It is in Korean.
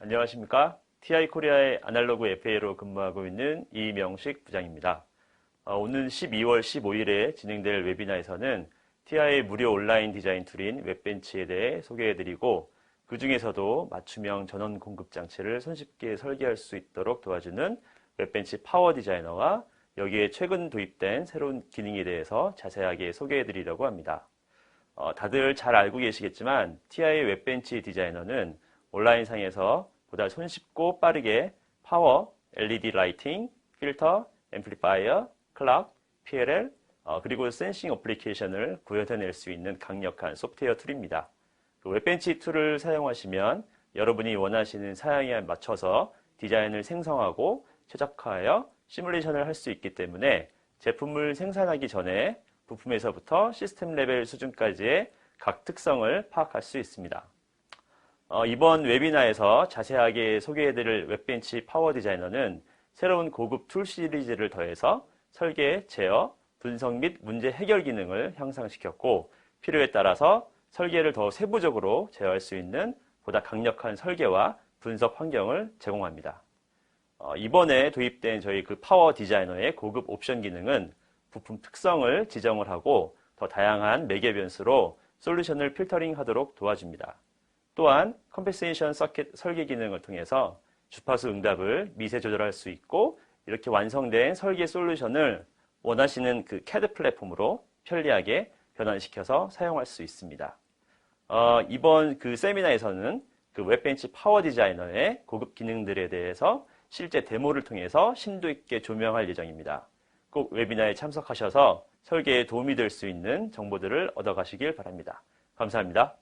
안녕하십니까. TI 코리아의 아날로그 FA로 근무하고 있는 이명식 부장입니다. 어, 오는 12월 15일에 진행될 웨비나에서는 TI의 무료 온라인 디자인 툴인 웹벤치에 대해 소개해드리고 그 중에서도 맞춤형 전원 공급 장치를 손쉽게 설계할 수 있도록 도와주는 웹벤치 파워 디자이너와 여기에 최근 도입된 새로운 기능에 대해서 자세하게 소개해드리려고 합니다. 어, 다들 잘 알고 계시겠지만 TI의 웹벤치 디자이너는 온라인상에서 보다 손쉽고 빠르게 파워, LED 라이팅, 필터, 앰플리파이어, 클락, PLL, 어, 그리고 센싱 어플리케이션을 구현해낼 수 있는 강력한 소프트웨어 툴입니다. 그 웹벤치 툴을 사용하시면 여러분이 원하시는 사양에 맞춰서 디자인을 생성하고 최적화하여 시뮬레이션을 할 수 있기 때문에 제품을 생산하기 전에 부품에서부터 시스템 레벨 수준까지의 각 특성을 파악할 수 있습니다. 어, 이번 웨비나에서 자세하게 소개해드릴 웹벤치 파워 디자이너는 새로운 고급 툴 시리즈를 더해서 설계, 제어, 분석 및 문제 해결 기능을 향상시켰고 필요에 따라서 설계를 더 세부적으로 제어할 수 있는 보다 강력한 설계와 분석 환경을 제공합니다. 어, 이번에 도입된 저희 그 파워 디자이너의 고급 옵션 기능은 부품 특성을 지정을 하고 더 다양한 매개 변수로 솔루션을 필터링 하도록 도와줍니다. 또한 컴패세이션 서킷 설계 기능을 통해서 주파수 응답을 미세 조절할 수 있고 이렇게 완성된 설계 솔루션을 원하시는 그 CAD 플랫폼으로 편리하게 변환시켜서 사용할 수 있습니다. 어, 이번 그 세미나에서는 그 웹벤치 파워 디자이너의 고급 기능들에 대해서 실제 데모를 통해서 심도 있게 조명할 예정입니다. 꼭 웨비나에 참석하셔서 설계에 도움이 될 수 있는 정보들을 얻어가시길 바랍니다. 감사합니다.